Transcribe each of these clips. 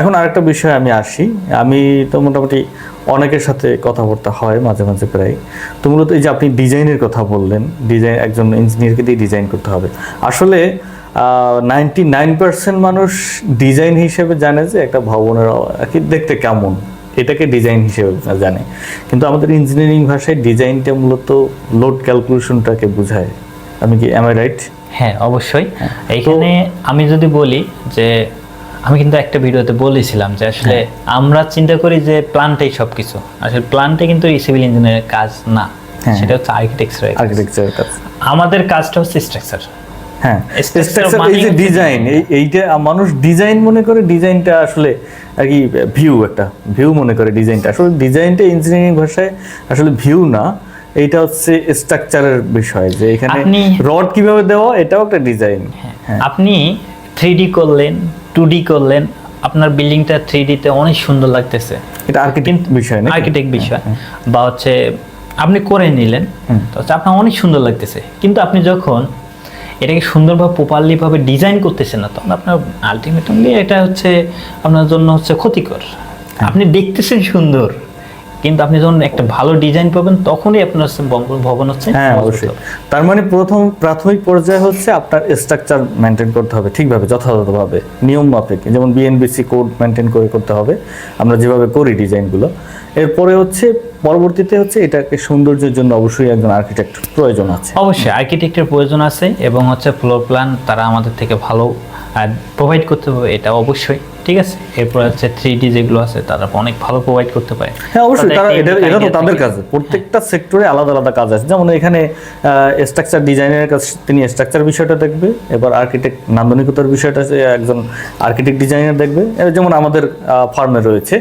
এখন আরেকটা বিষয় আমি আসি। আমি তো মোটামুটি অনেকের সাথে কথাবার্তা হয় মাঝে মাঝে প্রায়। তো মূলত এই যে আপনি ডিজাইনের কথা বললেন ডিজাইন একজন ইঞ্জিনিয়ারকে দিয়ে ডিজাইন করতে হবে। আসলে নাইনটি নাইন পার্সেন্ট মানুষ ডিজাইন হিসেবে জানে যে একটা ভবনের কি দেখতে কেমন। এটাকে ডিজাইন হিসেবে জানে। কিন্তু আমাদের ইঞ্জিনিয়ারিং ভাষায় ডিজাইনটা মূলত লোড ক্যালকুলেশনটাকে বোঝায়। আমি কি এম আই রাইট হ্যাঁ অবশ্যই। এইখানে আমি যদি বলি যে আমি কিন্তু একটা ভিডিওতে বলেছিলাম যে আসলে আমরা চিন্তা করি যে প্ল্যানটাই সব কিছু আসলে প্ল্যানটা কিন্তু সিভিল ইঞ্জিনিয়ারের কাজ না। হ্যাঁ। সেটা হচ্ছে আর্কিটেকচারের কাজ। আমাদের কাজটা হচ্ছে স্ট্রাকচার হ্যাঁ। Structure Structure, মানেই এই যে ডিজাইন এইটা মানুষ ডিজাইন মনে করে ডিজাইনটা আসলে আর কি ভিউ একটা ভিউ মনে করে ডিজাইনটা আসলে ডিজাইনটা ইঞ্জিনিয়ারিং ভাষায় আসলে ভিউ না। এইটা হচ্ছে স্ট্রাকচারের বিষয় যে এখানে আপনি- রড কীভাবে দেওয়া এটাও একটা ডিজাইন হ্যাঁ। আপনি থ্রি করলেন টু ডি করলেন আপনার বিল্ডিংটা থ্রি ডিতে অনেক সুন্দর লাগতেছে। এটা আর্কিটেক্ট বিষয় না আর্কিটেক্ট বিষয়। বা হচ্ছে আপনি করে নিলেন তো আপনার অনেক সুন্দর লাগতেছে। কিন্তু আপনি যখন এটাকে সুন্দরভাবে প্রপারলিভাবে ডিজাইন করতেছেন না তখন আপনার আলটিমেটলি এটা হচ্ছে আপনার জন্য হচ্ছে ক্ষতিকর। আপনি দেখতেছেন সুন্দর। কিন্তু আপনি যখন একটা ভালো ডিজাইন পাবেন তখনই আপনার ভবন- হচ্ছে হ্যাঁ অবশ্যই। তার মানে প্রথম প্রাথমিক পর্যায়ে হচ্ছে আপনার স্ট্রাকচার মেনটেন করতে হবে ঠিকভাবে যথাযথভাবে নিয়ম মাফিক। যেমন বিএনবিসি কোড মেনটেন করে করতে হবে আমরা যেভাবে করি ডিজাইনগুলো এরপরে হচ্ছে পরবর্তীতে হচ্ছে এটাকে সৌন্দর্যের জন্য অবশ্যই একজন আর্কিটেক্ট প্রয়োজন আছে। অবশ্যই আর্কিটেক্টের প্রয়োজন আছে এবং হচ্ছে ফ্লোর প্ল্যান তারা আমাদের থেকে ভালো প্রোভাইড করতে হবে এটা অবশ্যই ঠিক আছে? এরপর হচ্ছে থ্রি ডি যেগুলো আছে তারা অনেক ভালো প্রোভাইড করতে পারে। হ্যাঁ অবশ্যই তারা এটা এটা তো তাদের। কাজ। প্রত্যেকটা সেক্টরে আলাদা আলাদা কাজ আছে। যেমন এখানে স্ট্রাকচার ডিজাইনের কাজ তিনি স্ট্রাকচার বিষয়টা দেখবে এবার আর্কিটেক্ট নান্দনিকতার বিষয়টা একজন আর্কিটেক্ট ডিজাইনার দেখবে। যেমন আমাদের ফার্মে রয়েছে।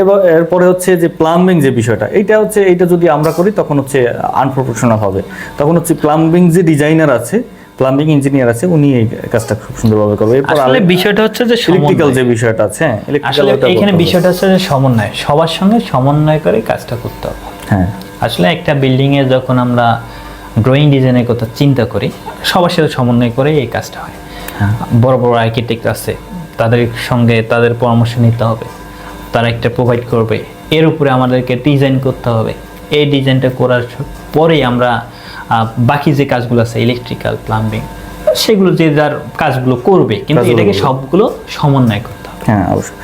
এবার এরপরে হচ্ছে যে প্লাম্বিং যে বিষয়টা এইটা হচ্ছে এইটা যদি আমরা করি তখন হচ্ছে আনপ্রফেশনাল হবে। তখন হচ্ছে প্লাম্বিং যে ডিজাইনার আছে প্লাম্বিং ইঞ্জিনিয়ার আছে উনি এই কাজটা খুব সুন্দরভাবে করবে। এরপর আসলে বিষয়টা হচ্ছে যে ইলেকট্রিক্যাল যে বিষয়টা আছে হ্যাঁ আসলে এখানে বিষয়টা হচ্ছে যে সমন্বয়। সবার সঙ্গে সমন্বয় করে কাজটা করতে হবে। হ্যাঁ। আসলে একটা বিল্ডিং এ যখন আমরা ড্রয়িং ডিজাইনের কথা চিন্তা করি সবার সাথে সমন্বয় করে এই কাজটা হয়। বড় বড় আর্কিটেক্ট আছে তাদের সঙ্গে তাদের পরামর্শ নিতে হবে তারা একটা প্রোভাইড করবে। এর উপরে আমাদেরকে ডিজাইন করতে হবে। এই ডিজাইনটা করার পরেই আমরা বাকি যে কাজগুলো আছে ইলেকট্রিক্যাল প্লাম্বিং সেগুলো যে যার কাজগুলো করবে কিন্তু এটাকে সবগুলো সমন্বয় করতে হবে। হ্যাঁ অবশ্যই।